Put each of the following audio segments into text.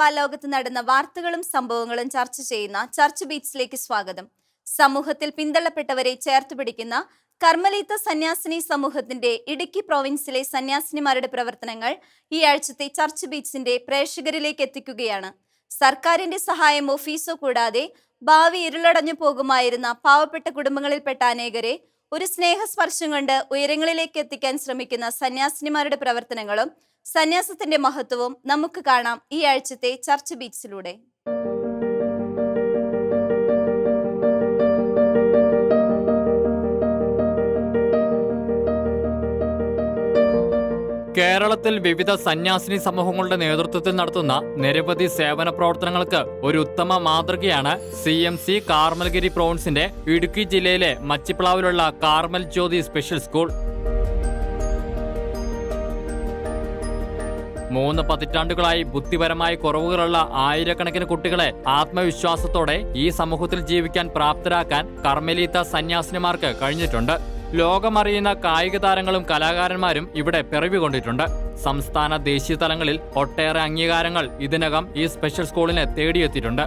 സഭാ ലോകത്ത് നടന്ന വാർത്തകളും സംഭവങ്ങളും ചർച്ച ചെയ്യുന്ന ചർച്ച് ബീറ്റ്സിലേക്ക് സ്വാഗതം. സമൂഹത്തിൽ പിന്തള്ളപ്പെട്ടവരെ ചേർത്ത് പിടിക്കുന്ന കർമ്മലീത്ത സന്യാസിനി സമൂഹത്തിന്റെ ഇടുക്കി പ്രോവിൻസിലെ സന്യാസിനിമാരുടെ പ്രവർത്തനങ്ങൾ ഈ ആഴ്ചത്തെ ചർച്ച് ബീറ്റ്സിന്റെ പ്രേക്ഷകരിലേക്ക് എത്തിക്കുകയാണ്. സർക്കാരിന്റെ സഹായം ഫീസോ കൂടാതെ ഭാവി ഇരുളടഞ്ഞു പോകുമായിരുന്ന പാവപ്പെട്ട കുടുംബങ്ങളിൽപ്പെട്ട അനേകരെ ഒരു സ്നേഹസ്പർശം കൊണ്ട് ഉയരങ്ങളിലേക്ക് എത്തിക്കാൻ ശ്രമിക്കുന്ന സന്യാസിനിമാരുടെ പ്രവർത്തനങ്ങളും സന്യാസത്തിന്റെ മഹത്വവും നമുക്ക് കാണാം ഈ ആഴ്ചത്തെ ചർച്ച ബീറ്റ്സിലൂടെ കേരളത്തിൽ വിവിധ സന്യാസിനി സമൂഹങ്ങളുടെ നേതൃത്വത്തിൽ നടത്തുന്ന നിരവധി സേവന പ്രവർത്തനങ്ങൾക്ക് ഒരു ഉത്തമ മാതൃകയാണ് സി എം സി കാർമൽഗിരി പ്രോൺസിന്റെ ഇടുക്കി ജില്ലയിലെ മച്ചിപ്ലാവിലുള്ള കാർമൽ ജ്യോതി സ്പെഷ്യൽ സ്കൂൾ. മൂന്ന് പതിറ്റാണ്ടുകളായി ബുദ്ധിപരമായ കുറവുകളുള്ള ആയിരക്കണക്കിന് കുട്ടികളെ ആത്മവിശ്വാസത്തോടെ ഈ സമൂഹത്തിൽ ജീവിക്കാൻ പ്രാപ്തരാക്കാൻ കർമ്മലീത്ത സന്യാസിനിമാർക്ക് കഴിഞ്ഞിട്ടുണ്ട്. ലോകമറിയുന്ന കായിക താരങ്ങളും കലാകാരന്മാരും ഇവിടെ പിറവികൊണ്ടിട്ടുണ്ട് സംസ്ഥാന ദേശീയ തലങ്ങളിൽ ഒട്ടേറെ അംഗീകാരങ്ങൾ ഇതിനകം ഈ സ്പെഷ്യൽ സ്കൂളിനെ തേടിയെത്തിയിട്ടുണ്ട്.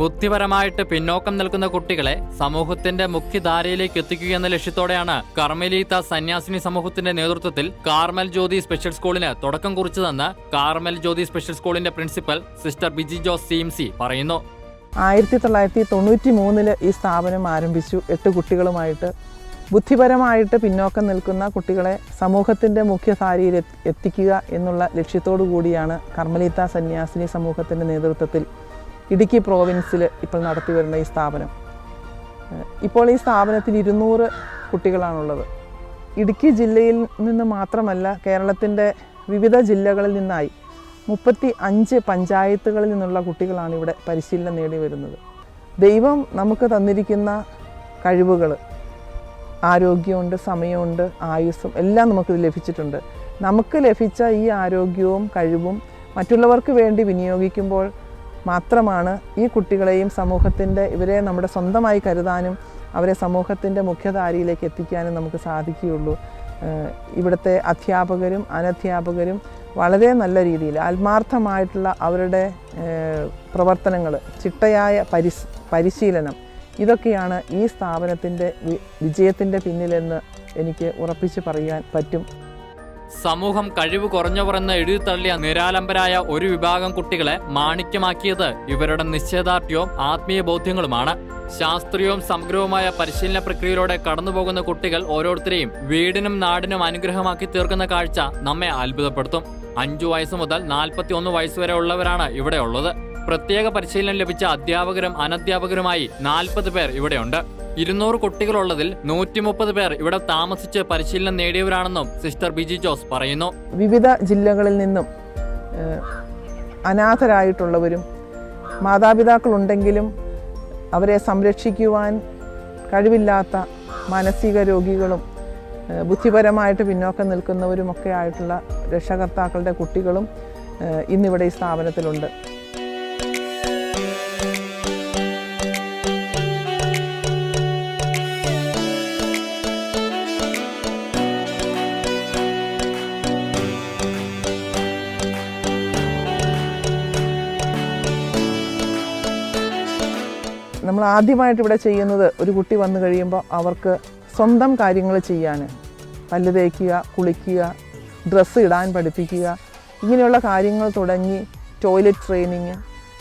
ബുദ്ധിപരമായിട്ട് പിന്നോക്കം നിൽക്കുന്ന കുട്ടികളെ സമൂഹത്തിന്റെ മുഖ്യധാരയിലേക്ക് എത്തിക്കുക എന്ന ലക്ഷ്യത്തോടെയാണ് കർമ്മലീത്ത സന്യാസിനി സമൂഹത്തിന്റെ നേതൃത്വത്തിൽ കാർമൽ ജ്യോതി സ്പെഷ്യൽ സ്കൂളിന് തുടക്കം കുറിച്ചതെന്ന് കാർമൽ ജ്യോതി സ്പെഷ്യൽ സ്കൂളിന്റെ പ്രിൻസിപ്പൽ സിസ്റ്റർ ബിജി ജോസ് സിംസി പറയുന്നു. ആയിരത്തി തൊള്ളായിരത്തി തൊണ്ണൂറ്റി മൂന്നിൽ ഈ സ്ഥാപനം ആരംഭിച്ചു. എട്ട് കുട്ടികളുമായിട്ട് ബുദ്ധിപരമായിട്ട് പിന്നോക്കം നിൽക്കുന്ന കുട്ടികളെ സമൂഹത്തിന്റെ മുഖ്യധാരയിൽ എത്തിക്കുക എന്നുള്ള ലക്ഷ്യത്തോടു കൂടിയാണ് കർമ്മലീത്ത സന്യാസിനി സമൂഹത്തിന്റെ നേതൃത്വത്തിൽ ഇടുക്കി പ്രോവിൻസിൽ ഇപ്പോൾ നടത്തി വരുന്ന ഈ സ്ഥാപനം. ഇപ്പോൾ ഈ സ്ഥാപനത്തിൽ ഇരുന്നൂറ് കുട്ടികളാണുള്ളത്. ഇടുക്കി ജില്ലയിൽ നിന്ന് മാത്രമല്ല കേരളത്തിന്റെ വിവിധ ജില്ലകളിൽ നിന്നായി മുപ്പത്തി അഞ്ച് പഞ്ചായത്തുകളിൽ നിന്നുള്ള കുട്ടികളാണ് ഇവിടെ പരിശീലനം നേടി വരുന്നത്. ദൈവം നമുക്ക് തന്നിരിക്കുന്ന കഴിവുകൾ ആരോഗ്യമുണ്ട് സമയമുണ്ട് ആയുസ്സും എല്ലാം നമുക്ക് ലഭിച്ചിട്ടുണ്ട്. നമുക്ക് ലഭിച്ച ഈ ആരോഗ്യവും കഴിവും മറ്റുള്ളവർക്ക് വേണ്ടി വിനിയോഗിക്കുമ്പോൾ മാത്രമാണ് ഈ കുട്ടികളെയും സമൂഹത്തിന്റെ ഇവരെ നമ്മുടെ സ്വന്തമായി കരുതാനും അവരെ സമൂഹത്തിന്റെ മുഖ്യധാരയിലേക്ക് എത്തിക്കാനും നമുക്ക് സാധിക്കുകയുള്ളൂ. ഇവിടുത്തെ അധ്യാപകരും അനധ്യാപകരും വളരെ നല്ല രീതിയിൽ ആത്മാർത്ഥമായിട്ടുള്ള അവരുടെ പ്രവർത്തനങ്ങൾ ചിട്ടയായ പരിശീലനം ഇതൊക്കെയാണ് ഈ സ്ഥാപനത്തിന്റെ വിജയത്തിന്റെ പിന്നിലെന്ന് എനിക്ക് ഉറപ്പിച്ച് പറയാൻ പറ്റും. സമൂഹം കഴിവ് കുറഞ്ഞവരെന്ന് എഴുതിത്തള്ളിയ നിരാലംബരായ ഒരു വിഭാഗം കുട്ടികളെ മാണിക്യമാക്കിയത് ഇവരുടെ നിശ്ചയദാർഢ്യവും ആത്മീയ ബോധ്യങ്ങളുമാണ്. ശാസ്ത്രീയവും സമഗ്രവുമായ പരിശീലന പ്രക്രിയയിലൂടെ കടന്നുപോകുന്ന കുട്ടികൾ ഓരോരുത്തരെയും വീടിനും നാടിനും അനുഗ്രഹമാക്കി തീർക്കുന്ന കാഴ്ച നമ്മെ അത്ഭുതപ്പെടുത്തും. അഞ്ചു വയസ്സ് മുതൽ നാൽപ്പത്തി ഒന്ന് വയസ്സ് വരെ ഉള്ളവരാണ് ഇവിടെ ഉള്ളത്. പ്രത്യേക പരിശീലനം ലഭിച്ച അധ്യാപകരും അനധ്യാപകരുമായി നാൽപ്പത് പേർ ഇവിടെയുണ്ട്. ഇരുന്നൂറ് കുട്ടികളുള്ളതിൽ നൂറ്റി മുപ്പത് പേർ ഇവിടെ താമസിച്ച് പരിശീലനം നേടിയവരാണെന്നും സിസ്റ്റർ ബിജി ജോസ് പറയുന്നു. വിവിധ ജില്ലകളിൽ നിന്നും അനാഥരായിട്ടുള്ളവരും മാതാപിതാക്കളുണ്ടെങ്കിലും അവരെ സംരക്ഷിക്കുവാൻ കഴിവില്ലാത്ത മാനസിക രോഗികളും ബുദ്ധിപരമായിട്ട് പിന്നോക്കം നിൽക്കുന്നവരുമൊക്കെ ആയിട്ടുള്ള രക്ഷകർത്താക്കളുടെ കുട്ടികളും ഇന്നിവിടെ ഈ സ്ഥാപനത്തിലുണ്ട്. നമ്മൾ ആദ്യമായിട്ട് ഇവിടെ ചെയ്യുന്നത് ഒരു കുട്ടി വന്നു കഴിയുമ്പോൾ അവർക്ക് സ്വന്തം കാര്യങ്ങൾ ചെയ്യാൻ. പല്ല് തേക്കുക കുളിക്കുക ഡ്രസ്സ് ഇടാൻ പഠിപ്പിക്കുക ഇങ്ങനെയുള്ള കാര്യങ്ങൾ തുടങ്ങി ടോയ്ലറ്റ് ട്രെയിനിങ്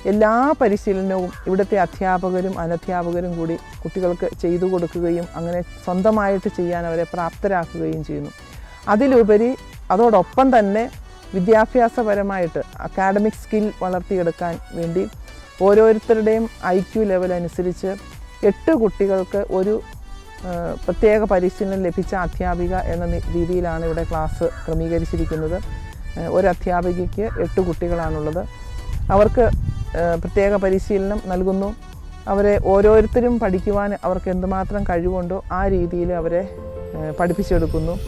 എല്ലാ പരിശീലനവും ഇവിടുത്തെ അധ്യാപകരും അനധ്യാപകരും കൂടി കുട്ടികൾക്ക് ചെയ്തു കൊടുക്കുകയും അങ്ങനെ സ്വന്തമായിട്ട് ചെയ്യാൻ അവരെ പ്രാപ്തരാക്കുകയും ചെയ്യുന്നു. അതിലുപരി അതോടൊപ്പം തന്നെ വിദ്യാഭ്യാസപരമായിട്ട് അക്കാഡമിക് സ്കിൽ വളർത്തിയെടുക്കാൻ വേണ്ടി ഓരോരുത്തരുടെയും ഐ ക്യു ലെവൽ അനുസരിച്ച് എട്ട് കുട്ടികൾക്ക് ഒരു പ്രത്യേക പരിശീലനം ലഭിച്ച അധ്യാപിക എന്ന രീതിയിലാണ് ഇവിടെ ക്ലാസ് ക്രമീകരിച്ചിരിക്കുന്നത്. ഒരു അധ്യാപികയ്ക്ക് എട്ട് കുട്ടികളാണുള്ളത്. അവർക്ക് പ്രത്യേക പരിശീലനം നൽകുന്നു. അവരെ ഓരോരുത്തരും പഠിക്കുവാൻ അവർക്ക് എന്തുമാത്രം കഴിവുണ്ടോ ആ രീതിയിൽ അവരെ പഠിപ്പിച്ചെടുക്കുന്നു.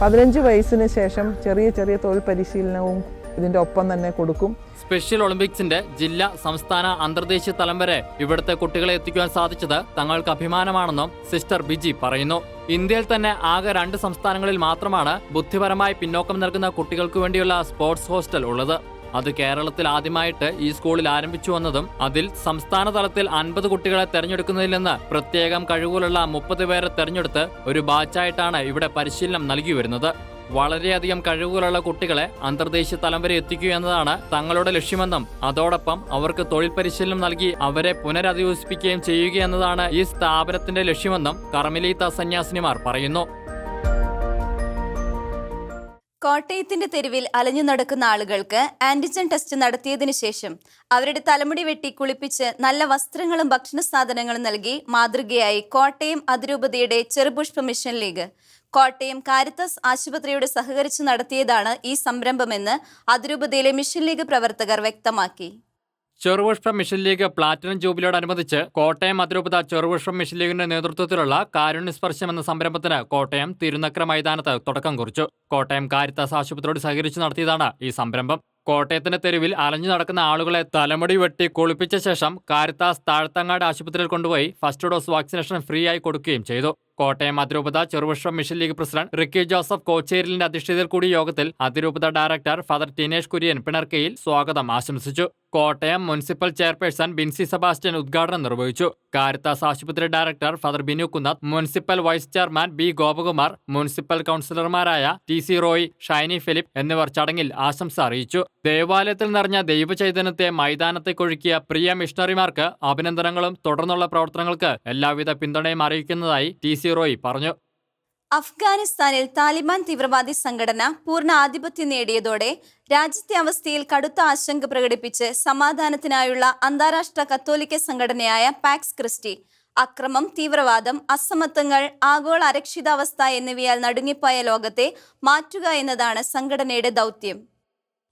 പതിനഞ്ച് വയസ്സിന് ശേഷം ചെറിയ ചെറിയ തൊഴിൽ പരിശീലനവും ഇതിന്റെ ഒപ്പം തന്നെ കൊടുക്കും. സ്പെഷ്യൽ ഒളിമ്പിക്സിന്റെ ജില്ലാ സംസ്ഥാന അന്തർദേശീയ തലം വരെ ഇവിടുത്തെ കുട്ടികളെ എത്തിക്കുവാൻ സാധിച്ചത് തങ്ങൾക്ക് അഭിമാനമാണെന്നും സിസ്റ്റർ ബിജി പറയുന്നു. ഇന്ത്യയിൽ തന്നെ ആകെ രണ്ട് സംസ്ഥാനങ്ങളിൽ മാത്രമാണ് ബുദ്ധിപരമായി പിന്നോക്കം നൽകുന്ന കുട്ടികൾക്ക് വേണ്ടിയുള്ള സ്പോർട്സ് ഹോസ്റ്റൽ ഉള്ളത്. അത് കേരളത്തിൽ ആദ്യമായിട്ട് ഈ സ്കൂളിൽ ആരംഭിച്ചു വന്നതും അതിൽ സംസ്ഥാന തലത്തിൽ അൻപത് കുട്ടികളെ തെരഞ്ഞെടുക്കുന്നതിൽ നിന്ന് പ്രത്യേകം കഴിവുകളുള്ള മുപ്പത് പേരെ തെരഞ്ഞെടുത്ത് ഒരു ബാച്ചായിട്ടാണ് ഇവിടെ പരിശീലനം നൽകി വരുന്നത്. വളരെയധികം കഴിവുകളുള്ള കുട്ടികളെ അന്തർദേശീയ തലം വരെ എത്തിക്കുക എന്നതാണ് തങ്ങളുടെ ലക്ഷ്യമെന്നും അതോടൊപ്പം അവർക്ക് തൊഴിൽ പരിശീലനം നൽകി അവരെ പുനരധിവസിപ്പിക്കുകയും ചെയ്യുക എന്നതാണ് ഈ സ്ഥാപനത്തിന്റെ ലക്ഷ്യമെന്നും കർമ്മലീത്ത സന്യാസിനിമാർ പറയുന്നു. കോട്ടയത്തിന്റെ തെരുവിൽ അലഞ്ഞു നടക്കുന്ന ആളുകൾക്ക് ആന്റിജൻ ടെസ്റ്റ് നടത്തിയതിനു ശേഷം അവരുടെ തലമുടി വെട്ടി കുളിപ്പിച്ച് നല്ല വസ്ത്രങ്ങളും ഭക്ഷണ സാധനങ്ങളും നൽകി മാതൃകയായി കോട്ടയം അതിരൂപതയുടെ ചെറുപുഷ്പ മിഷൻ ലീഗ്. കോട്ടയം കാരിത്തസ് ആശുപത്രിയോട് സഹകരിച്ച് നടത്തിയതാണ് ഈ സംരംഭമെന്ന് അതിരൂപതയിലെ മിഷൻ ലീഗ് പ്രവർത്തകർ വ്യക്തമാക്കി. ചെറുപുഷ്പം മിഷൻ ലീഗ് പ്ലാറ്റിനം ജൂബിലിയോടനുബന്ധിച്ച് കോട്ടയം അതിരൂപത ചെറുപുഷ്പം മിഷൻ ലീഗിന്റെ നേതൃത്വത്തിലുള്ള കാരുണ്യസ്പർശം എന്ന സംരംഭത്തിന് കോട്ടയം തിരുനക്ര മൈതാനത്ത് തുടക്കം കുറിച്ചു. കോട്ടയം കാരിത്താസ് ആശുപത്രിയോട് സഹകരിച്ച് നടത്തിയതാണ് ഈ സംരംഭം. കോട്ടയത്തിന്റെ തെരുവിൽ അലഞ്ഞു നടക്കുന്ന ആളുകളെ തലമുടി വെട്ടി കുളിപ്പിച്ച ശേഷം കാരിത്താസ് താഴ്ത്തങ്ങാട് ആശുപത്രിയിൽ കൊണ്ടുപോയി ഫസ്റ്റ് ഡോസ് വാക്സിനേഷൻ ഫ്രീ ആയി കൊടുക്കുകയും ചെയ്തു. കോട്ടയം അതിരൂപത Cherupushpam mission league president Ricky Joseph കോച്ചേരിലിന്റെ അധ്യക്ഷതയിൽ കൂടി യോഗത്തിൽ അതിരൂപത ഡയറക്ടർ ഫാദർ ടിനേഷ് കുര്യൻ പിണർക്കയിൽ സ്വാഗതം ആശംസിച്ചു. കോട്ടയം മുനിസിപ്പൽ ചെയർപേഴ്സൺ ബിൻസി സെബാസ്റ്റ്യൻ ഉദ്ഘാടനം നിർവഹിച്ചു. കാരിത്താസ് ആശുപത്രി director father Binu Kunnath municipal vice chairman B Gopakumar municipal കൗൺസിലർമാരായ ടി സി റോയ് ഷൈനി ഫിലിപ്പ് എന്നിവർ ചടങ്ങിൽ ആശംസ അറിയിച്ചു. ദേവാലയത്തിൽ നിറഞ്ഞ ദൈവചൈതന്യത്തെ മൈതാനത്തേക്കൊഴുക്കിയ പ്രിയ മിഷണറിമാർക്ക് അഭിനന്ദനങ്ങളും തുടർന്നുള്ള പ്രവർത്തനങ്ങൾക്ക് എല്ലാവിധ പിന്തുണയും അറിയിക്കുന്നതായി ടി സി റോയ് പറഞ്ഞു. അഫ്ഗാനിസ്ഥാനിൽ താലിബാൻ തീവ്രവാദി സംഘടന പൂർണ ആധിപത്യം നേടിയതോടെ രാജ്യത്തെ അവസ്ഥയിൽ കടുത്ത ആശങ്ക പ്രകടിപ്പിച്ച് സമാധാനത്തിനായുള്ള അന്താരാഷ്ട്ര കത്തോലിക്ക സംഘടനയായ പാക്സ് ക്രിസ്റ്റി അക്രമം തീവ്രവാദം അസമത്വങ്ങൾ ആഗോള അരക്ഷിതാവസ്ഥ എന്നിവയാൽ നടുങ്ങിപ്പോയ ലോകത്തെ മാറ്റുക എന്നതാണ് സംഘടനയുടെ ദൗത്യം.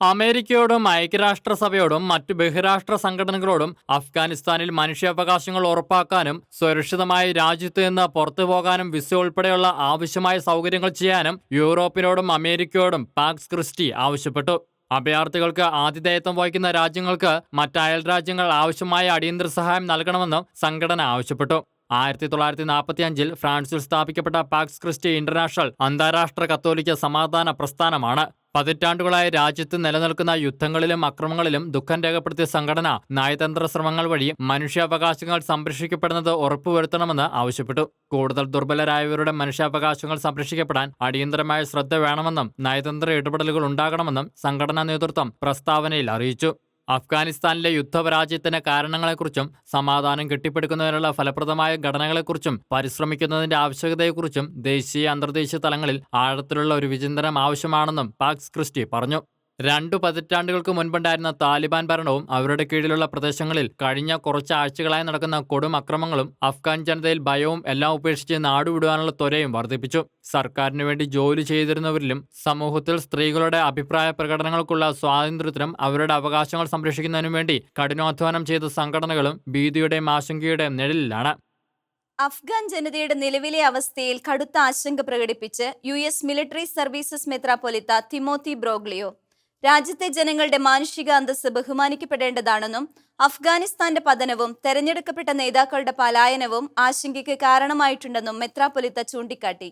അമേരിക്കയോടും ഐക്യരാഷ്ട്രസഭയോടും മറ്റ് ബഹിരാഷ്ട്ര സംഘടനകളോടും അഫ്ഗാനിസ്ഥാനിൽ മനുഷ്യാവകാശങ്ങൾ ഉറപ്പാക്കാനും സുരക്ഷിതമായി രാജ്യത്ത് നിന്ന് പുറത്തു പോകാനും വിസ ഉൾപ്പെടെയുള്ള ആവശ്യമായ സൗകര്യങ്ങൾ ചെയ്യാനും യൂറോപ്പിനോടും അമേരിക്കയോടും പാക്സ് ക്രിസ്റ്റി ആവശ്യപ്പെട്ടു. അഭയാർത്ഥികൾക്ക് ആതിഥേയത്വം വഹിക്കുന്ന രാജ്യങ്ങൾക്ക് മറ്റ് അയൽ രാജ്യങ്ങൾ ആവശ്യമായ അടിയന്തര സഹായം നൽകണമെന്നും സംഘടന ആവശ്യപ്പെട്ടു. ആയിരത്തി തൊള്ളായിരത്തി നാൽപ്പത്തി അഞ്ചിൽ ഫ്രാൻസിൽ സ്ഥാപിക്കപ്പെട്ട പാക്സ് ക്രിസ്റ്റി ഇന്റർനാഷണൽ അന്താരാഷ്ട്ര കത്തോലിക്ക സമാധാന പ്രസ്ഥാനമാണ്. പതിറ്റാണ്ടുകളായി രാജ്യത്ത് നിലനിൽക്കുന്ന യുദ്ധങ്ങളിലും അക്രമങ്ങളിലും ദുഃഖം രേഖപ്പെടുത്തിയ സംഘടന നയതന്ത്ര ശ്രമങ്ങൾ വഴി മനുഷ്യാവകാശങ്ങൾ സംരക്ഷിക്കപ്പെടുന്നത് ഉറപ്പുവരുത്തണമെന്ന് ആവശ്യപ്പെട്ടു. കൂടുതൽ ദുർബലരായവരുടെ മനുഷ്യാവകാശങ്ങൾ സംരക്ഷിക്കപ്പെടാൻ അടിയന്തരമായ ശ്രദ്ധ വേണമെന്നും നയതന്ത്ര ഇടപെടലുകൾ ഉണ്ടാകണമെന്നും സംഘടനാ നേതൃത്വം പ്രസ്താവനയിൽ അറിയിച്ചു. അഫ്ഗാനിസ്ഥാനിലെ യുദ്ധപരാജയത്തിന് കാരണങ്ങളെക്കുറിച്ചും സമാധാനം കെട്ടിപ്പടുക്കുന്നതിനുള്ള ഫലപ്രദമായ ഘടനകളെക്കുറിച്ചും പരിശ്രമിക്കുന്നതിന്റെ ആവശ്യകതയെക്കുറിച്ചും ദേശീയ അന്തർദേശീയ തലങ്ങളിൽ ആഴത്തിലുള്ള ഒരു വിചിന്തനം ആവശ്യമാണെന്നും പാക്സ് ക്രിസ്റ്റി പറഞ്ഞു. രണ്ടു പതിറ്റാണ്ടുകൾക്ക് മുൻപുണ്ടായിരുന്ന താലിബാൻ ഭരണവും അവരുടെ കീഴിലുള്ള പ്രദേശങ്ങളിൽ കഴിഞ്ഞ കുറച്ച് ആഴ്ചകളായി നടക്കുന്ന കൊടും അക്രമങ്ങളും അഫ്ഗാൻ ജനതയിൽ ഭയവും എല്ലാം ഉപേക്ഷിച്ച് നാടുവിടുവാനുള്ള ത്വരയും വർദ്ധിപ്പിച്ചു. സർക്കാരിനു വേണ്ടി ജോലി ചെയ്തിരുന്നവരിലും സമൂഹത്തിൽ സ്ത്രീകളുടെ അഭിപ്രായ പ്രകടനങ്ങൾക്കുള്ള സ്വാതന്ത്ര്യത്തിനും അവരുടെ അവകാശങ്ങൾ സംരക്ഷിക്കുന്നതിനും വേണ്ടി കഠിനാധ്വാനം ചെയ്ത സംഘടനകളും ഭീതിയുടെയും ആശങ്കയുടെയും നിഴലിലാണ്. അഫ്ഗാൻ ജനതയുടെ നിലവിലെ അവസ്ഥയിൽ കടുത്ത ആശങ്ക പ്രകടിപ്പിച്ച് യു എസ് മിലിറ്ററി സർവീസസ് മെത്രാപൊലിത്ത തിമോത്തി ബ്രോഗ്ലിയോ രാജ്യത്തെ ജനങ്ങളുടെ മാനുഷിക അന്തസ്സ് ബഹുമാനിക്കപ്പെടേണ്ടതാണെന്നും അഫ്ഗാനിസ്ഥാന്റെ പതനവും തെരഞ്ഞെടുക്കപ്പെട്ട നേതാക്കളുടെ പലായനവും ആശങ്കയ്ക്ക് കാരണമായിട്ടുണ്ടെന്നും മെത്രാപൊലിത്ത ചൂണ്ടിക്കാട്ടി.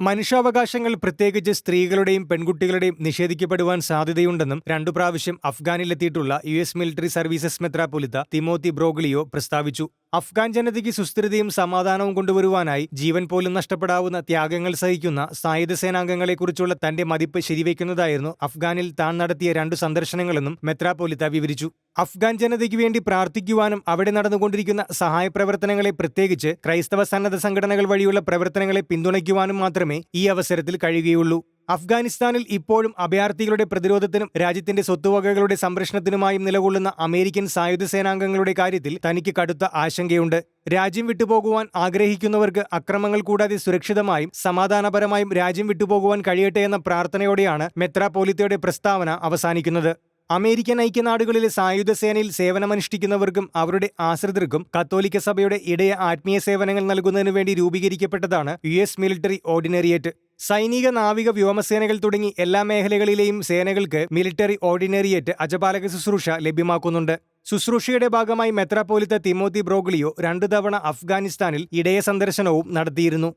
മനുഷ്യാവകാശങ്ങൾ പ്രത്യേകിച്ച് സ്ത്രീകളുടെയും പെൺകുട്ടികളുടെയും നിഷേധിക്കപ്പെടുവാൻ സാധ്യതയുണ്ടെന്നും രണ്ടു പ്രാവശ്യം അഫ്ഗാനിലെത്തിയിട്ടുള്ള യു എസ് മിലിറ്ററി സർവീസസ് മെത്രാപൊലിത്ത തിമോത്തി ബ്രോഗ്ലിയോ പ്രസ്താവിച്ചു. അഫ്ഗാൻ ജനതയ്ക്ക് സുസ്ഥിരതയും സമാധാനവും കൊണ്ടുവരുവാനായി ജീവൻ പോലും നഷ്ടപ്പെടാവുന്ന ത്യാഗങ്ങൾ സഹിക്കുന്ന സായുധ സേനാംഗങ്ങളെക്കുറിച്ചുള്ള തന്റെ മതിപ്പ് ശരിവയ്ക്കുന്നതായിരുന്നു അഫ്ഗാനിൽ താൻ നടത്തിയ രണ്ടു സന്ദർശനങ്ങളെന്നും മെത്രാപൊലിത്ത വിവരിച്ചു. അഫ്ഗാൻ ജനതയ്ക്ക് വേണ്ടി പ്രാർത്ഥിക്കുവാനും അവിടെ നടന്നുകൊണ്ടിരിക്കുന്ന സഹായ പ്രവർത്തനങ്ങളെ പ്രത്യേകിച്ച് ക്രൈസ്തവ സന്നദ്ധ സംഘടനകൾ വഴിയുള്ള പ്രവർത്തനങ്ങളെ പിന്തുണയ്ക്കുവാനും മാത്രമേ ഈ അവസരത്തിൽ കഴിയുകയുള്ളൂ. അഫ്ഗാനിസ്ഥാനിൽ ഇപ്പോഴും അഭയാർത്ഥികളുടെ പ്രതിരോധത്തിനും രാജ്യത്തിന്റെ സ്വത്തുവകകളുടെ സംരക്ഷണത്തിനുമായും നിലകൊള്ളുന്ന അമേരിക്കൻ സായുധ സേനാംഗങ്ങളുടെ കാര്യത്തിൽ തനിക്ക് കടുത്ത ആശങ്കയുണ്ട്. രാജ്യം വിട്ടുപോകുവാൻ ആഗ്രഹിക്കുന്നവർക്ക് അക്രമങ്ങൾ കൂടാതെ സുരക്ഷിതമായും സമാധാനപരമായും രാജ്യം വിട്ടുപോകുവാൻ കഴിയട്ടെ എന്ന പ്രാർത്ഥനയോടെയാണ് മെത്രാപോലിത്തയുടെ പ്രസ്താവന അവസാനിക്കുന്നത്. അമേരിക്കൻ ഐക്യനാടുകളിലെ സായുധ സേനയിൽ സേവനമനുഷ്ഠിക്കുന്നവർക്കും അവരുടെ ആശ്രിതർക്കും കത്തോലിക്ക സഭയുടെ ഇടയ ആത്മീയ സേവനങ്ങൾ നൽകുന്നതിനു വേണ്ടി രൂപീകരിക്കപ്പെട്ടതാണ് യു എസ് മിലിറ്ററി ഓർഡിനേറിയറ്റ്. സൈനിക നാവിക വ്യോമസേനകൾ തുടങ്ങി എല്ലാ മേഖലകളിലെയും സേനകൾക്ക് മിലിറ്ററി ഓർഡിനേറിയറ്റ് അജപാലക ശുശ്രൂഷ ലഭ്യമാക്കുന്നുണ്ട്. ശുശ്രൂഷയുടെ ഭാഗമായി മെത്രാപോലിത്ത തിമോത്തി ബ്രോഗ്ലിയോ രണ്ടു തവണ അഫ്ഗാനിസ്ഥാനിൽ ഇടയ സന്ദർശനവും നടത്തിയിരുന്നു.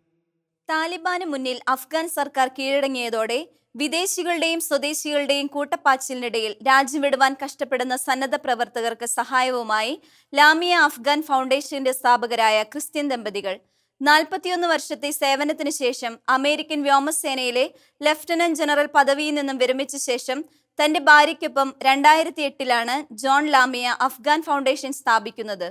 താലിബാന് മുന്നിൽ അഫ്ഗാൻ സർക്കാർ കീഴടങ്ങിയതോടെ വിദേശികളുടെയും സ്വദേശികളുടെയും കൂട്ടപ്പാച്ചിലിനിടയിൽ രാജ്യം വിടുവാൻ കഷ്ടപ്പെടുന്ന സന്നദ്ധ പ്രവർത്തകർക്ക് സഹായവുമായി ലാമിയ അഫ്ഗാൻ ഫൗണ്ടേഷന്റെ സ്ഥാപകരായ ക്രിസ്ത്യൻ ദമ്പതികൾ. നാൽപ്പത്തിയൊന്ന് വർഷത്തെ സേവനത്തിന് ശേഷം അമേരിക്കൻ വ്യോമസേനയിലെ ലഫ്റ്റനന്റ് ജനറൽ പദവിയിൽ നിന്നും വിരമിച്ച ശേഷം തന്റെ ഭാര്യയ്ക്കൊപ്പം രണ്ടായിരത്തി എട്ടിലാണ് ജോൺ ലാമിയ അഫ്ഗാൻ ഫൗണ്ടേഷൻ സ്ഥാപിക്കുന്നത്.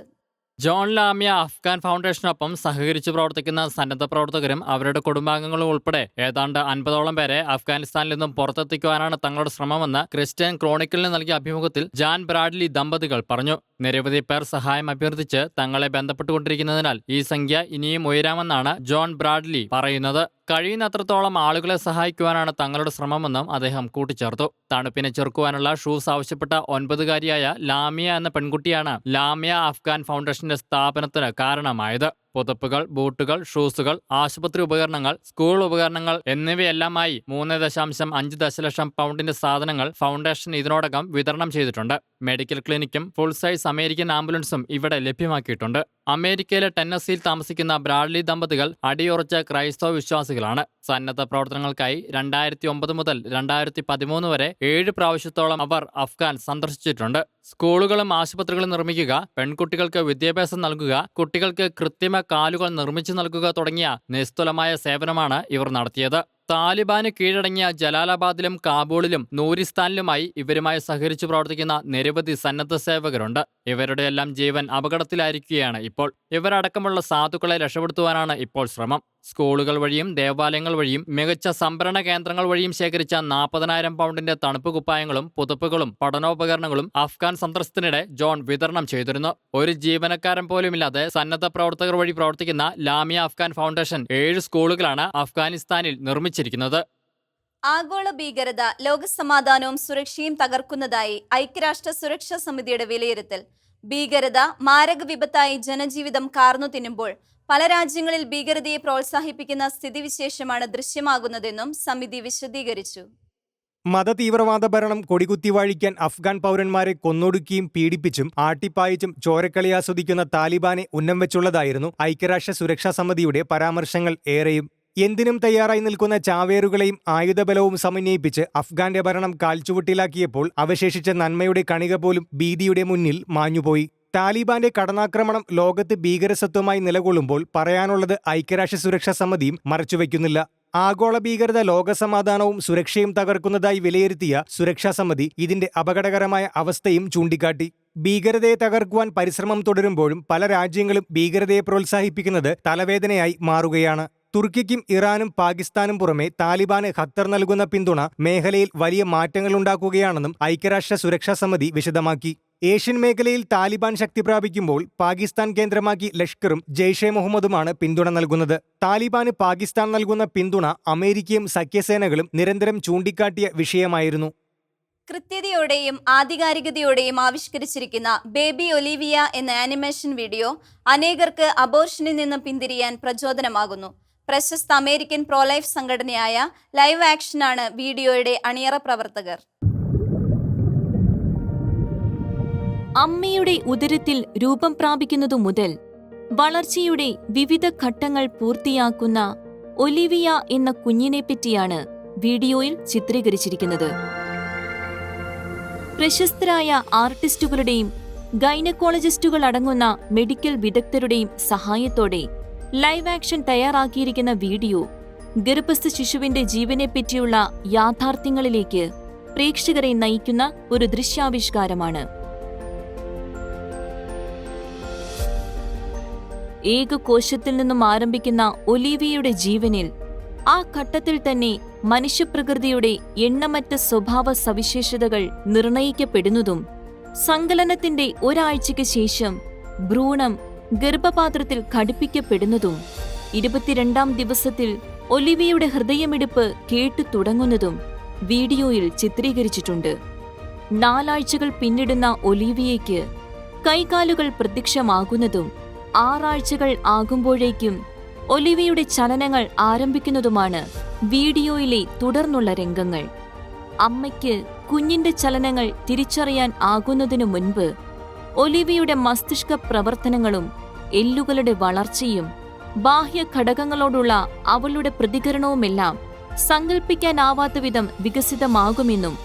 ജോൺ ലാമിയ അഫ്ഗാൻ ഫൗണ്ടേഷനൊപ്പം സഹകരിച്ചു പ്രവർത്തിക്കുന്ന സന്നദ്ധ പ്രവർത്തകരും അവരുടെ കുടുംബാംഗങ്ങളും ഉൾപ്പെടെ ഏതാണ്ട് അൻപതോളം പേരെ അഫ്ഗാനിസ്ഥാനിൽ നിന്നും പുറത്തെത്തിക്കുവാനാണ് തങ്ങളുടെ ശ്രമമെന്ന് ക്രിസ്ത്യൻ ക്രോണിക്കലിന് നൽകിയ അഭിമുഖത്തിൽ ജാൻ ബ്രാഡ്ലി ദമ്പതികൾ പറഞ്ഞു. നിരവധി പേർ സഹായം അഭ്യർത്ഥിച്ച് തങ്ങളെ ബന്ധപ്പെട്ടുകൊണ്ടിരിക്കുന്നതിനാൽ ഈ സംഖ്യ ഇനിയും ഉയരാമെന്നാണ് ജോൺ ബ്രാഡ്ലി പറയുന്നത്. കഴിയുന്നത്രത്തോളം ആളുകളെ സഹായിക്കുവാനാണ് തങ്ങളുടെ ശ്രമമെന്നും അദ്ദേഹം കൂട്ടിച്ചേർത്തു. തണുപ്പിനെ ചെറുക്കുവാനുള്ള ഷൂസ് ആവശ്യപ്പെട്ട ഒൻപതുകാരിയായ ലാമിയ എന്ന പെൺകുട്ടിയാണ് ലാമിയ അഫ്ഗാൻ ഫൗണ്ടേഷന്റെ സ്ഥാപനത്തിന് കാരണമായത്. പുതപ്പുകൾ ബൂട്ടുകൾ ഷൂസുകൾ ആശുപത്രി ഉപകരണങ്ങൾ സ്കൂൾ ഉപകരണങ്ങൾ എന്നിവയെല്ലാമായി മൂന്ന് ദശാംശം അഞ്ച് ദശലക്ഷം പൗണ്ടിന്റെ സാധനങ്ങൾ ഫൗണ്ടേഷൻ ഇതിനോടകം വിതരണം ചെയ്തിട്ടുണ്ട്. മെഡിക്കൽ ക്ലിനിക്കും ഫുൾ സൈസ് അമേരിക്കൻ ആംബുലൻസും ഇവിടെ ലഭ്യമാക്കിയിട്ടുണ്ട്. അമേരിക്കയിലെ ടെന്നസിയിൽ താമസിക്കുന്ന ബ്രാഡ്ലി ദമ്പതികൾ അടിയുറച്ച ക്രൈസ്തവ വിശ്വാസികളാണ്. സന്നദ്ധ പ്രവർത്തനങ്ങൾക്കായി രണ്ടായിരത്തി ഒമ്പത് മുതൽ രണ്ടായിരത്തി പതിമൂന്ന് വരെ ഏഴ് പ്രാവശ്യത്തോളം അവർ അഫ്ഗാൻ സന്ദർശിച്ചിട്ടുണ്ട്. സ്കൂളുകളും ആശുപത്രികളും നിർമ്മിക്കുക പെൺകുട്ടികൾക്ക് വിദ്യാഭ്യാസം നൽകുക കുട്ടികൾക്ക് കൃത്രിമ കാലുകൾ നിർമ്മിച്ചു നൽകുക തുടങ്ങിയ നിസ്തുലമായ സേവനമാണ് ഇവർ നടത്തിയത്. താലിബാന് കീഴടങ്ങിയ ജലാലാബാദിലും കാബൂളിലും നൂരിസ്ഥാനിലുമായി ഇവരുമായി സഹകരിച്ചു പ്രവർത്തിക്കുന്ന നിരവധി സന്നദ്ധ സേവകരുണ്ട്. ഇവരുടെയെല്ലാം ജീവൻ അപകടത്തിലായിരിക്കുകയാണ് ഇപ്പോൾ. ഇവരടക്കമുള്ള സാധുക്കളെ രക്ഷപ്പെടുത്തുവാനാണ് ഇപ്പോൾ ശ്രമം. സ്കൂളുകൾ വഴിയും ദേവാലയങ്ങൾ വഴിയും മികച്ച സംഭരണ കേന്ദ്രങ്ങൾ വഴിയും ശേഖരിച്ച നാൽപ്പതിനായിരം പൗണ്ടിന്റെ തണുപ്പ് കുപ്പായങ്ങളും പുതപ്പുകളും പഠനോപകരണങ്ങളും അഫ്ഗാൻ സന്ദർശനത്തിനിടെ ജോൺ വിതരണം ചെയ്തിരുന്നു. ഒരു ജീവനക്കാരൻ പോലുമില്ലാതെ സന്നദ്ധ പ്രവർത്തകർ വഴി പ്രവർത്തിക്കുന്ന ലാമിയ അഫ്ഗാൻ ഫൗണ്ടേഷൻ ഏഴ് സ്കൂളുകളാണ് അഫ്ഗാനിസ്ഥാനിൽ നിർമ്മിച്ചിരിക്കുന്നത്. ആഗോള ഭീകരത ലോകസമാധാനവും സുരക്ഷയും തകർക്കുന്നതായി ഐക്യരാഷ്ട്ര സുരക്ഷാ സമിതിയുടെ വിലയിരുത്തൽ. ഭീകരത മാരക വിപത്തായി ജനജീവിതം കാർന്നു തിന്നുമ്പോൾ പല രാജ്യങ്ങളിൽ ഭീകരതയെ പ്രോത്സാഹിപ്പിക്കുന്ന സ്ഥിതിവിശേഷമാണ് ദൃശ്യമാകുന്നതെന്നും സമിതി വിശദീകരിച്ചു. മതതീവ്രവാദ ഭരണം കൊടികുത്തിവാഴിക്കാൻ അഫ്ഗാൻ പൗരന്മാരെ കൊന്നൊടുക്കിയും പീഡിപ്പിച്ചും ആട്ടിപ്പായിച്ചും ചോരക്കളി ആസ്വദിക്കുന്ന താലിബാനെ ഉന്നം വെച്ചുള്ളതായിരുന്നു ഐക്യരാഷ്ട്ര സുരക്ഷാ സമിതിയുടെ പരാമർശങ്ങൾ ഏറെയും. എന്തിനും തയ്യാറായി നിൽക്കുന്ന ചാവേറുകളെയും ആയുധബലവും സമന്വയിപ്പിച്ച് അഫ്ഗാന്റെ ഭരണം കാൽച്ചുവട്ടിലാക്കിയപ്പോൾ അവശേഷിച്ച നന്മയുടെ കണിക പോലും ഭീതിയുടെ മുന്നിൽ മാഞ്ഞുപോയി. താലിബാന്റെ കടന്നാക്രമണം ലോകത്ത് ഭീകരസത്വമായി നിലകൊള്ളുമ്പോൾ പറയാനുള്ളത് ഐക്യരാഷ്ട്ര സുരക്ഷാ സമിതിയും മറച്ചുവെക്കുന്നില്ല ആഗോള ഭീകരത ലോകസമാധാനവും സുരക്ഷയും തകർക്കുന്നതായി വിലയിരുത്തിയ സുരക്ഷാ സമിതി ഇതിന്റെ അപകടകരമായ അവസ്ഥയും ചൂണ്ടിക്കാട്ടി. ഭീകരതയെ തകർക്കുവാൻ പരിശ്രമം തുടരുമ്പോഴും പല രാജ്യങ്ങളും ഭീകരതയെ പ്രോത്സാഹിപ്പിക്കുന്നത് തലവേദനയായി മാറുകയാണ്. തുർക്കിക്കും ഇറാനും പാകിസ്ഥാനും പുറമെ താലിബാന് ഖത്തർ നൽകുന്ന പിന്തുണ മേഖലയിൽ വലിയ മാറ്റങ്ങളുണ്ടാക്കുകയാണെന്നും ഐക്യരാഷ്ട്ര സുരക്ഷാ സമിതി വിശദമാക്കി. ഏഷ്യൻ മേഖലയിൽ താലിബാൻ ശക്തി പ്രാപിക്കുമ്പോൾ പാകിസ്ഥാൻ കേന്ദ്രമാക്കി ലഷ്കറും ജെയ്ഷെ മുഹമ്മദുമാണ് പിന്തുണ നൽകുന്നത്. താലിബാന് പാകിസ്ഥാൻ നൽകുന്ന പിന്തുണ അമേരിക്കയും സഖ്യസേനകളും നിരന്തരം ചൂണ്ടിക്കാട്ടിയ വിഷയമായിരുന്നു. കൃത്യതയോടെയും ആധികാരികതയോടെയും ആവിഷ്കരിച്ചിരിക്കുന്ന ബേബി ഒലിവിയ എന്ന ആനിമേഷൻ വീഡിയോ അനേകർക്ക് അബോർഷനിൽ നിന്നും പിന്തിരിയാൻ പ്രചോദനമാകുന്നു. പ്രശസ്ത അമേരിക്കൻ പ്രോലൈഫ് സംഘടനയായ ലൈവ് ആക്ഷനാണ് വീഡിയോയുടെ അണിയറ പ്രവർത്തകർ. അമ്മയുടെ ഉദരത്തിൽ രൂപം പ്രാപിക്കുന്നതു മുതൽ വളർച്ചയുടെ വിവിധ ഘട്ടങ്ങൾ പൂർത്തിയാക്കുന്ന ഒലിവിയ എന്ന കുഞ്ഞിനെ പറ്റിയാണ് വീഡിയോയിൽ ചിത്രീകരിച്ചിരിക്കുന്നത്. പ്രശസ്തരായ ആർട്ടിസ്റ്റുകളുടെയും ഗൈനക്കോളജിസ്റ്റുകൾ അടങ്ങുന്ന മെഡിക്കൽ വിദഗ്ധരുടെയും സഹായത്തോടെ ലൈവ് ആക്ഷൻ തയ്യാറാക്കിയിരിക്കുന്ന വീഡിയോ ഗർഭസ്ഥ ശിശുവിന്റെ ജീവനെപ്പറ്റിയുള്ള യാഥാർത്ഥ്യങ്ങളിലേക്ക് പ്രേക്ഷകരെ നയിക്കുന്ന ഒരു ദൃശ്യാവിഷ്കാരമാണ്. ഏകകോശത്തിൽ നിന്നും ആരംഭിക്കുന്ന ഒലീവിയയുടെ ജീവനിൽ ആ ഘട്ടത്തിൽ തന്നെ മനുഷ്യപ്രകൃതിയുടെ എണ്ണമറ്റ സ്വഭാവ സവിശേഷതകൾ നിർണയിക്കപ്പെടുന്നതും സങ്കലനത്തിന്റെ ഒരാഴ്ചയ്ക്ക് ശേഷം ഭ്രൂണം ഗർഭപാത്രത്തിൽ ഘടിപ്പിക്കപ്പെടുന്നതും ഇരുപത്തിരണ്ടാം ദിവസത്തിൽ ഒലിവിയയുടെ ഹൃദയമിടിപ്പ് കേട്ടു തുടങ്ങുന്നതും വീഡിയോയിൽ ചിത്രീകരിച്ചിട്ടുണ്ട്. നാലാഴ്ചകൾ പിന്നിടുന്ന ഒലിവിയയ്ക്ക് കൈകാലുകൾ പ്രത്യക്ഷമാകുന്നതും ആറാഴ്ചകൾ ആകുമ്പോഴേക്കും ഒലിവിയുടെ ചലനങ്ങൾ ആരംഭിക്കുന്നതുമാണ് വീഡിയോയിലെ തുടർന്നുള്ള രംഗങ്ങൾ. അമ്മയ്ക്ക് കുഞ്ഞിന്റെ ചലനങ്ങൾ തിരിച്ചറിയാൻ ആകുന്നതിനു മുൻപ് ഒലിവിയുടെ മസ്തിഷ്ക പ്രവർത്തനങ്ങളും എല്ലുകളുടെ വളർച്ചയും ബാഹ്യ ഘടകങ്ങളോടുള്ള അവളുടെ പ്രതികരണവുമെല്ലാം സങ്കൽപ്പിക്കാനാവാത്ത വിധം വികസിതമാകുമെന്നും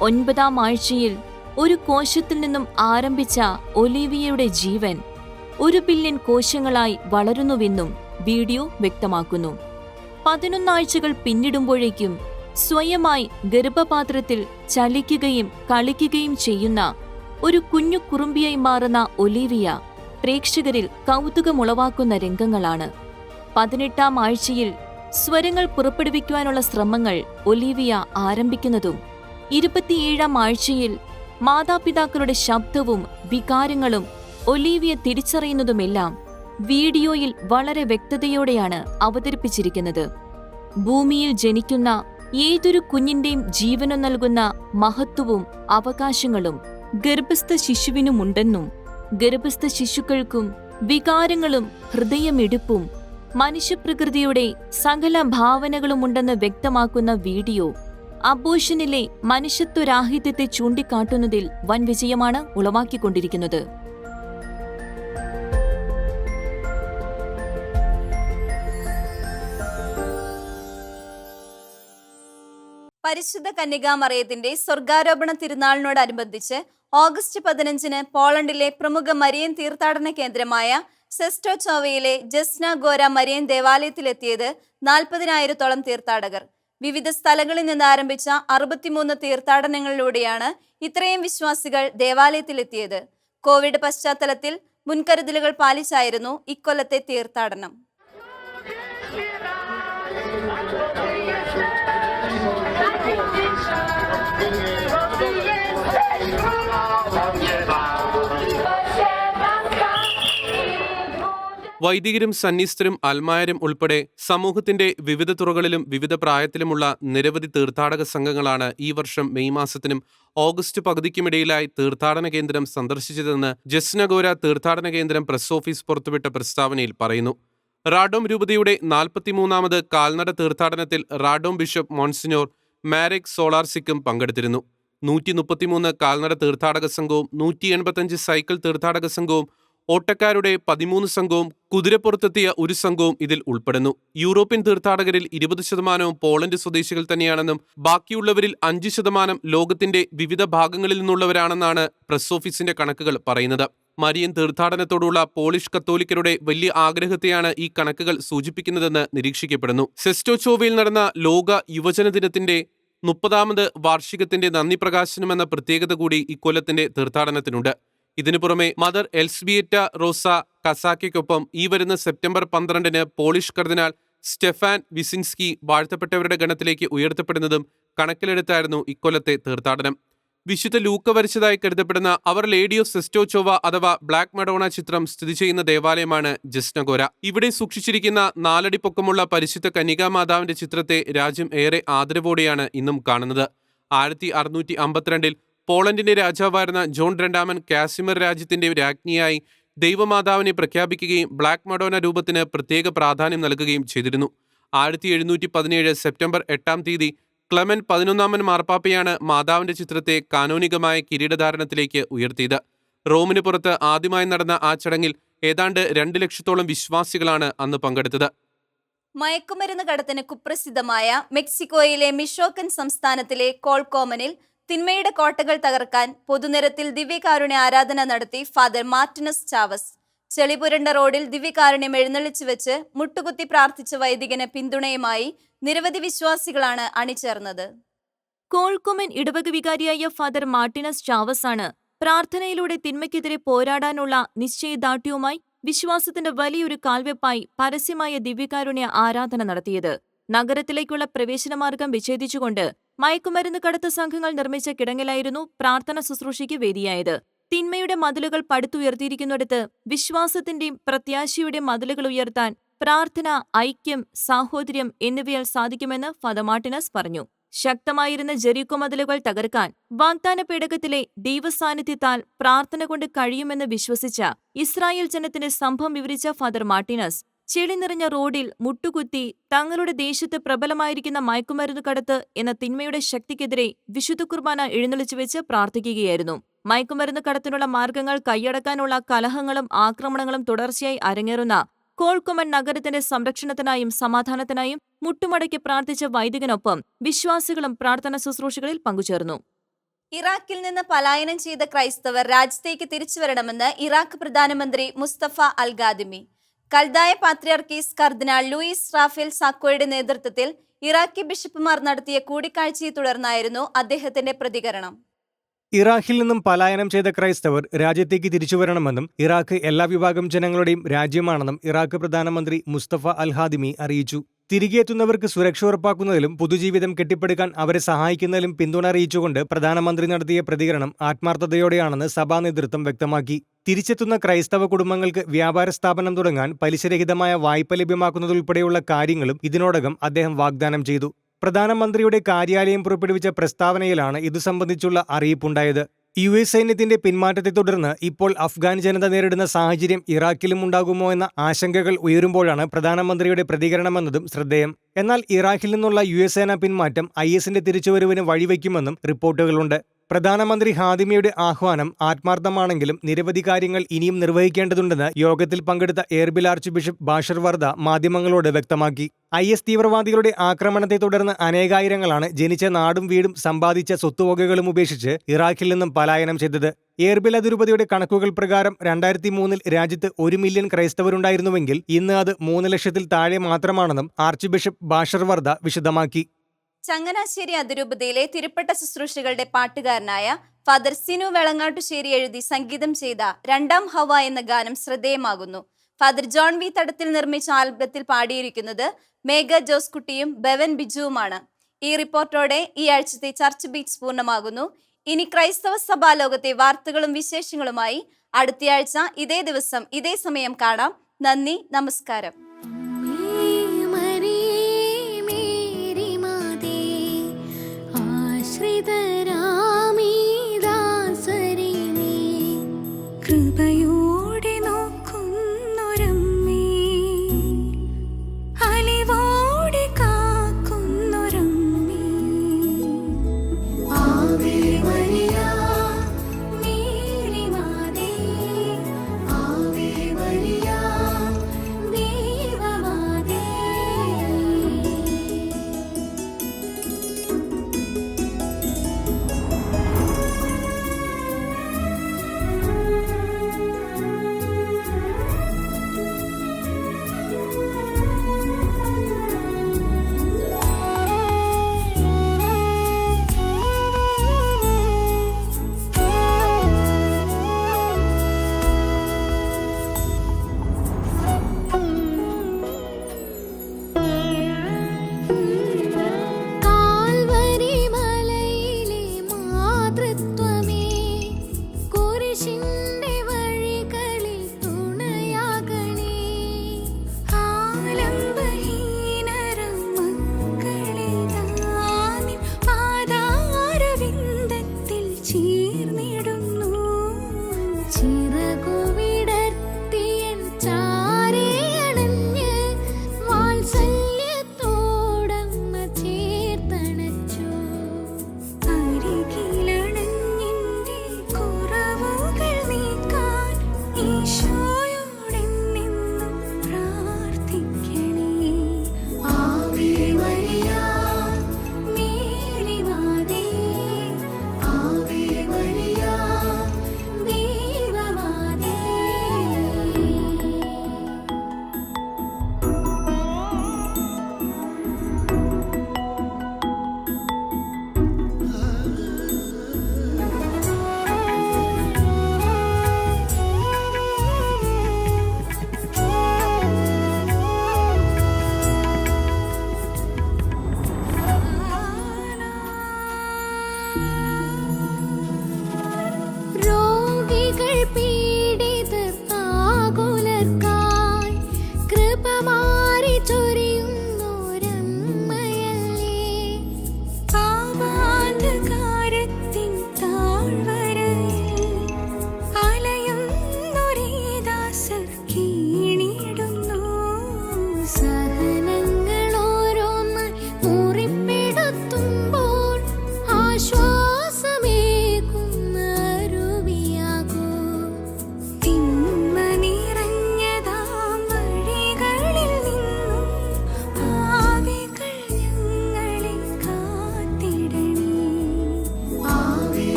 ഒൻപതാം ആഴ്ചയിൽ ഒരു കോശത്തിൽ നിന്നും ആരംഭിച്ച ഒലിവിയയുടെ ജീവൻ ഒരു ബില്യൺ കോശങ്ങളായി വളരുന്നുവെന്നും വീഡിയോ വ്യക്തമാക്കുന്നു. പതിനൊന്നാഴ്ചകൾ പിന്നിടുമ്പോഴേക്കും സ്വയമായി ഗർഭപാത്രത്തിൽ ചലിക്കുകയും കളിക്കുകയും ചെയ്യുന്ന ഒരു കുഞ്ഞു കുറുമ്പിയായി മാറുന്ന ഒലീവിയ പ്രേക്ഷകരിൽ കൗതുകമുളവാക്കുന്ന രംഗങ്ങളാണ്. പതിനെട്ടാം ആഴ്ചയിൽ സ്വരങ്ങൾ പുറപ്പെടുവിക്കുവാനുള്ള ശ്രമങ്ങൾ ഒലീവിയ ആരംഭിക്കുന്നതും ഇരുപത്തിയേഴാം ആഴ്ചയിൽ മാതാപിതാക്കളുടെ ശബ്ദവും വികാരങ്ങളും ഒലീവിയ തിരിച്ചറിയുന്നതുമെല്ലാം വീഡിയോയിൽ വളരെ വ്യക്തതയോടെയാണ് അവതരിപ്പിച്ചിരിക്കുന്നത്. ഭൂമിയിൽ ജനിക്കുന്ന ഏതൊരു കുഞ്ഞിന്റെയും ജീവനം നൽകുന്ന മഹത്വവും അവകാശങ്ങളും ഗർഭസ്ഥ ശിശുവിനുമുണ്ടെന്നും ഗർഭസ്ഥ ശിശുക്കൾക്കും വികാരങ്ങളും ഹൃദയമിടിപ്പും മനുഷ്യപ്രകൃതിയുടെ സകല ഭാവനകളുമുണ്ടെന്ന് വ്യക്തമാക്കുന്ന വീഡിയോ അബോഷനിലെ മനുഷ്യത്വരാഹിത്യത്തെ ചൂണ്ടിക്കാട്ടുന്നതിൽ വൻ വിജയമാണ് ഉളവാക്കിക്കൊണ്ടിരിക്കുന്നത്. പരിശുദ്ധ കന്യകാമറിയത്തിന്റെ സ്വർഗാരോപണ തിരുനാളിനോടനുബന്ധിച്ച് ഓഗസ്റ്റ് പതിനഞ്ചിന് പോളണ്ടിലെ പ്രമുഖ മരിയൻ തീർത്ഥാടന കേന്ദ്രമായ സെസ്റ്റോചോവയിലെ ജസ്ന ഗോര മരിയൻ ദേവാലയത്തിലെത്തിയത് നാൽപ്പതിനായിരത്തോളം തീർത്ഥാടകർ. വിവിധ സ്ഥലങ്ങളിൽ നിന്ന് ആരംഭിച്ച അറുപത്തിമൂന്ന് തീർത്ഥാടനങ്ങളിലൂടെയാണ് ഇത്രയും വിശ്വാസികൾ ദേവാലയത്തിലെത്തിയത്. കോവിഡ് പശ്ചാത്തലത്തിൽ മുൻകരുതലുകൾ പാലിച്ചായിരുന്നു ഇക്കൊല്ലത്തെ തീർത്ഥാടനം. വൈദികരും സന്യസ്തരും അൽമായരും ഉൾപ്പെടെ സമൂഹത്തിന്റെ വിവിധ തുറകളിലും വിവിധ പ്രായത്തിലുമുള്ള നിരവധി തീർത്ഥാടക സംഘങ്ങളാണ് ഈ വർഷം മെയ് മാസത്തിനും ഓഗസ്റ്റ് പകുതിക്കുമിടയിലായി തീർത്ഥാടന കേന്ദ്രം സന്ദർശിച്ചതെന്ന് ജസ്നഗോര തീർത്ഥാടന കേന്ദ്രം പ്രസ് ഓഫീസ് പുറത്തുവിട്ട പ്രസ്താവനയിൽ പറയുന്നു. റാഡോം രൂപതയുടെ നാൽപ്പത്തിമൂന്നാമത് കാൽനട തീർത്ഥാടനത്തിൽ റാഡോം ബിഷപ്പ് മോൺസിനോർ മാരിക് സോളാർസിക്കും പങ്കെടുത്തിരുന്നു. നൂറ്റി മുപ്പത്തിമൂന്ന് കാൽനട തീർത്ഥാടക സംഘവും നൂറ്റി എൺപത്തഞ്ച് സൈക്കിൾ തീർത്ഥാടക സംഘവും ഓട്ടക്കാരുടെ പതിമൂന്ന് സംഘവും കുതിരപ്പുറത്തെത്തിയ ഒരു സംഘവും ഇതിൽ ഉൾപ്പെടുന്നു. യൂറോപ്യൻ തീർത്ഥാടകരിൽ ഇരുപത് ശതമാനവും പോളണ്ട് സ്വദേശികൾ തന്നെയാണെന്നും ബാക്കിയുള്ളവരിൽ അഞ്ച് ശതമാനം ലോകത്തിന്റെ വിവിധ ഭാഗങ്ങളിൽ നിന്നുള്ളവരാണെന്നാണ് പ്രസ് ഓഫീസിന്റെ കണക്കുകൾ പറയുന്നത്. മരിയൻ തീർത്ഥാടനത്തോടുള്ള പോളിഷ് കത്തോലിക്കരുടെ വലിയ ആഗ്രഹത്തെയാണ് ഈ കണക്കുകൾ സൂചിപ്പിക്കുന്നതെന്ന് നിരീക്ഷിക്കപ്പെടുന്നു. സെസ്റ്റോച്ചോവയിൽ നടന്ന ലോക യുവജന ദിനത്തിന്റെ മുപ്പതാമത് വാർഷികത്തിന്റെ നന്ദി പ്രകാശനം എന്ന പ്രത്യേകത കൂടി ഇക്കൊല്ലത്തിന്റെ തീർത്ഥാടനത്തിനുണ്ട്. ഇതിനു പുറമെ മദർ എൽസ്ബിയറ്റ റോസ കസാക്കയ്ക്കൊപ്പം ഈ വരുന്ന സെപ്റ്റംബർ പന്ത്രണ്ടിന് പോളിഷ് കർദിനാൾ സ്റ്റെഫാൻ വിസിൻസ്കി വാഴ്ത്തപ്പെട്ടവരുടെ ഗണത്തിലേക്ക് ഉയർത്തപ്പെടുന്നതും കണക്കിലെടുത്തായിരുന്നു ഇക്കൊല്ലത്തെ തീർത്ഥാടനം. വിശുദ്ധ ലൂക്ക വരച്ചതായി കരുതപ്പെടുന്ന അവർ ലേഡിയോ ഓഫ് സെസ്റ്റോചോവ അഥവാ ബ്ലാക്ക് മഡോണ ചിത്രം സ്ഥിതി ചെയ്യുന്ന ദേവാലയമാണ് ജസ്നഗോര. ഇവിടെ സൂക്ഷിച്ചിരിക്കുന്ന നാലടി പൊക്കമുള്ള പരിശുദ്ധ കന്യകാമാതാവിന്റെ ചിത്രത്തെ രാജ്യം ഏറെ ആദരവോടെയാണ് ഇന്നും കാണുന്നത്. ആയിരത്തി അറുന്നൂറ്റി അമ്പത്തിരണ്ടിൽ പോളണ്ടിന്റെ രാജാവായിരുന്ന ജോൺ രണ്ടാമൻ കാസിമർ രാജ്യത്തിന്റെ രാജ്ഞിയായി ദൈവമാതാവിനെ പ്രഖ്യാപിക്കുകയും ബ്ലാക്ക് മഡോന രൂപത്തിന് പ്രത്യേക പ്രാധാന്യം നൽകുകയും ചെയ്തിരുന്നു. ആയിരത്തി എഴുന്നൂറ്റി പതിനേഴ് സെപ്റ്റംബർ എട്ടാം തീയതി ക്ലെമൻ പതിനൊന്നാമൻ മാർപ്പാപ്പയാണ് മാതാവിന്റെ ചിത്രത്തെ കാനോനികമായ കിരീടധാരണത്തിലേക്ക് ഉയർത്തിയത്. റോമിന് പുറത്ത് ആദ്യമായി നടന്ന ആ ചടങ്ങിൽ ഏതാണ്ട് രണ്ട് ലക്ഷത്തോളം വിശ്വാസികളാണ് അന്ന് പങ്കെടുത്തത്. മയക്കുമരുന്ന് കടത്തിന് കുപ്രസിദ്ധമായ മെക്സിക്കോയിലെ മിഷോക്കൻ സംസ്ഥാനത്തിലെ കോൾകോമനിൽ തിന്മയുടെ കോട്ടകൾ തകർക്കാൻ പൊതുനിരത്തിൽ ദിവ്യകാരുണ്യ ആരാധന നടത്തി ഫാദർ മാർട്ടിനസ് ചാവസ്. ചെളിപുരണ്ട റോഡിൽ ദിവ്യകാരുണ്യം എഴുന്നള്ളിച്ചു വെച്ച് മുട്ടുകുത്തി പ്രാർത്ഥിച്ച വൈദികന് പിന്തുണയുമായി നിരവധി വിശ്വാസികളാണ് അണിചേർന്നത്. കോൾക്കുമൻ ഇടവക വികാരിയായ ഫാദർ മാർട്ടിനസ് ചാവസ് ആണ് പ്രാർത്ഥനയിലൂടെ തിന്മയ്ക്കെതിരെ പോരാടാനുള്ള നിശ്ചയദാർഢ്യവുമായി വിശ്വാസത്തിന്റെ വലിയൊരു കാൽവെപ്പായി പരസ്യമായ ദിവ്യകാരുണ്യ ആരാധന നടത്തിയത്. നഗരത്തിലേക്കുള്ള പ്രവേശനമാർഗം വിച്ഛേദിച്ചുകൊണ്ട് മയക്കുമരുന്ന് കടത്ത് സംഘങ്ങൾ നിർമ്മിച്ച കിടങ്ങിലായിരുന്നു പ്രാർത്ഥന ശുശ്രൂഷയ്ക്ക് വേദിയായത്. തിന്മയുടെ മതിലുകൾ പടുത്തുയർത്തിയിരിക്കുന്നിടത്ത് വിശ്വാസത്തിന്റെയും പ്രത്യാശയുടെയും മതിലുകൾ ഉയർത്താൻ പ്രാർത്ഥന ഐക്യം സാഹോദര്യം എന്നിവയാൽ സാധിക്കുമെന്ന് ഫാദർ മാർട്ടിനസ് പറഞ്ഞു. ശക്തമായിരുന്ന ജെറിക്കോ മതിലുകൾ തകർക്കാൻ വാഗ്ദാന പേടകത്തിലെ ദൈവസാന്നിധ്യത്താൽ പ്രാർത്ഥന കൊണ്ട് കഴിയുമെന്ന് വിശ്വസിച്ച ഇസ്രായേൽ ജനത്തിന് സംഭവം വിവരിച്ച ഫാദർ മാർട്ടിനസ് ചെളി നിറഞ്ഞ റോഡിൽ മുട്ടുകുത്തി തങ്ങളുടെ ദേശത്ത് പ്രബലമായിരിക്കുന്ന മയക്കുമരുന്ന് കടത്ത് എന്ന തിന്മയുടെ ശക്തിക്കെതിരെ വിശുദ്ധ കുർബാന എഴുന്നള്ളിച്ചു വെച്ച് പ്രാർത്ഥിക്കുകയായിരുന്നു. മയക്കുമരുന്ന് കടത്തിനുള്ള മാർഗങ്ങൾ കൈയടക്കാനുള്ള കലഹങ്ങളും ആക്രമണങ്ങളും തുടർച്ചയായി അരങ്ങേറുന്ന കോൾക്കൊമൻ നഗരത്തിന്റെ സംരക്ഷണത്തിനായും സമാധാനത്തിനായും മുട്ടുമടക്കി പ്രാർത്ഥിച്ച വൈദികനൊപ്പം വിശ്വാസികളും പ്രാർത്ഥന ശുശ്രൂഷകളിൽ പങ്കുചേർന്നു. ഇറാഖിൽ നിന്ന് പലായനം ചെയ്ത ക്രൈസ്തവർ രാജ്യത്തേക്ക് തിരിച്ചുവരണമെന്ന് ഇറാഖ് പ്രധാനമന്ത്രി മുസ്തഫ അൽ ഗാദിമി കൽദായ പാത്രിയാർക്കീസ് കർദിനാൾ ലൂയിസ് റാഫേൽ സാക്കോയുടെ നേതൃത്വത്തിൽ ഇറാഖി ബിഷപ്പുമാർ നടത്തിയ കൂടിക്കാഴ്ചയെ തുടർന്നായിരുന്നു അദ്ദേഹത്തിന്റെ പ്രതികരണം. ഇറാഖിൽ നിന്നും പലായനം ചെയ്ത ക്രൈസ്തവർ രാജ്യത്തേക്ക് തിരിച്ചുവരണമെന്നും ഇറാഖ് എല്ലാ വിഭാഗം ജനങ്ങളുടെയും രാജ്യമാണെന്നും ഇറാഖ് പ്രധാനമന്ത്രി മുസ്തഫ അൽഹാദിമി അറിയിച്ചു. തിരികെ എത്തുന്നവർക്ക് സുരക്ഷ ഉറപ്പാക്കുന്നതിലും പുതുജീവിതം കെട്ടിപ്പടുക്കാൻ അവരെ സഹായിക്കുന്നതിലും പിന്തുണ അറിയിച്ചുകൊണ്ട് പ്രധാനമന്ത്രി നടത്തിയ പ്രതികരണം ആത്മാർത്ഥതയോടെയാണെന്ന് സഭാ നേതൃത്വം വ്യക്തമാക്കി. തിരിച്ചെത്തുന്ന ക്രൈസ്തവ കുടുംബങ്ങൾക്ക് വ്യാപാര സ്ഥാപനം തുടങ്ങാൻ പലിശരഹിതമായ വായ്പ ലഭ്യമാക്കുന്നതുൾപ്പെടെയുള്ള കാര്യങ്ങളും ഇതിനോടകം അദ്ദേഹം വാഗ്ദാനം ചെയ്തു. പ്രധാനമന്ത്രിയുടെ കാര്യാലയം പുറപ്പെടുവിച്ച പ്രസ്താവനയിലാണ് ഇതു സംബന്ധിച്ചുള്ള അറിയിപ്പുണ്ടായത്. യു എസ് സൈന്യത്തിന്റെ പിന്മാറ്റത്തെ തുടർന്ന് ഇപ്പോൾ അഫ്ഗാൻ ജനത നേരിടുന്ന സാഹചര്യം ഇറാഖിലും ഉണ്ടാകുമോ എന്ന ആശങ്കകൾ ഉയരുമ്പോഴാണ് പ്രധാനമന്ത്രിയുടെ പ്രതികരണമെന്നതും ശ്രദ്ധേയം. എന്നാൽ ഇറാഖിൽ നിന്നുള്ള യു എസ് സേന പിന്മാറ്റം ഐ എസിന്റെ തിരിച്ചുവരവിന് വഴിവെക്കുമെന്നും റിപ്പോർട്ടുകളുണ്ട്. പ്രധാനമന്ത്രി ഹാദിമിയുടെ ആഹ്വാനം ആത്മാർത്ഥമാണെങ്കിലും നിരവധി കാര്യങ്ങൾ ഇനിയും നിർവഹിക്കേണ്ടതുണ്ടെന്ന് യോഗത്തിൽ പങ്കെടുത്ത Erbil archbishop Bashar Warda മാധ്യമങ്ങളോട് വ്യക്തമാക്കി. ഐ എസ് തീവ്രവാദികളുടെ ആക്രമണത്തെ തുടർന്ന് അനേകായിരങ്ങളാണ് ജനിച്ച നാടും വീടും സമ്പാദിച്ച സ്വത്തുവകകളും ഉപേക്ഷിച്ച് ഇറാഖിൽ നിന്നും പലായനം ചെയ്തത്. എയർബിൽ അതിരൂപതയുടെ കണക്കുകൾ പ്രകാരം രണ്ടായിരത്തി മൂന്നിൽ രാജ്യത്ത് ഒരു മില്യൺ ക്രൈസ്തവരുണ്ടായിരുന്നുവെങ്കിൽ ഇന്ന് അത് മൂന്ന് ലക്ഷത്തിൽ താഴെ മാത്രമാണെന്നും ആർച്ച് ബിഷപ്പ് ബാഷർ വർദ വിശദമാക്കി. ചങ്ങനാശ്ശേരി അതിരൂപതയിലെ തിരുപ്പട്ട ശുശ്രൂഷകളുടെ പാട്ടുകാരനായ ഫാദർ സിനു വെളങ്ങാട്ടുശ്ശേരി എഴുതി സംഗീതം ചെയ്ത രണ്ടാം ഹവ എന്ന ഗാനം ശ്രദ്ധേയമാകുന്നു. ഫാദർ ജോൺ വി തടത്തിൽ നിർമ്മിച്ച ആൽബത്തിൽ പാടിയിരിക്കുന്നത് മേഘ ജോസ് കുട്ടിയും ബെവൻ ബിജുവുമാണ്. ഈ റിപ്പോർട്ടോടെ ഈ ആഴ്ചത്തെ ചർച്ച് ബീറ്റ്സ് പൂർണമാകുന്നു. ഇനി ക്രൈസ്തവ സഭാ ലോകത്തെ വാർത്തകളും വിശേഷങ്ങളുമായി അടുത്തയാഴ്ച ഇതേ ദിവസം ഇതേ സമയം കാണാം. നന്ദി നമസ്കാരം.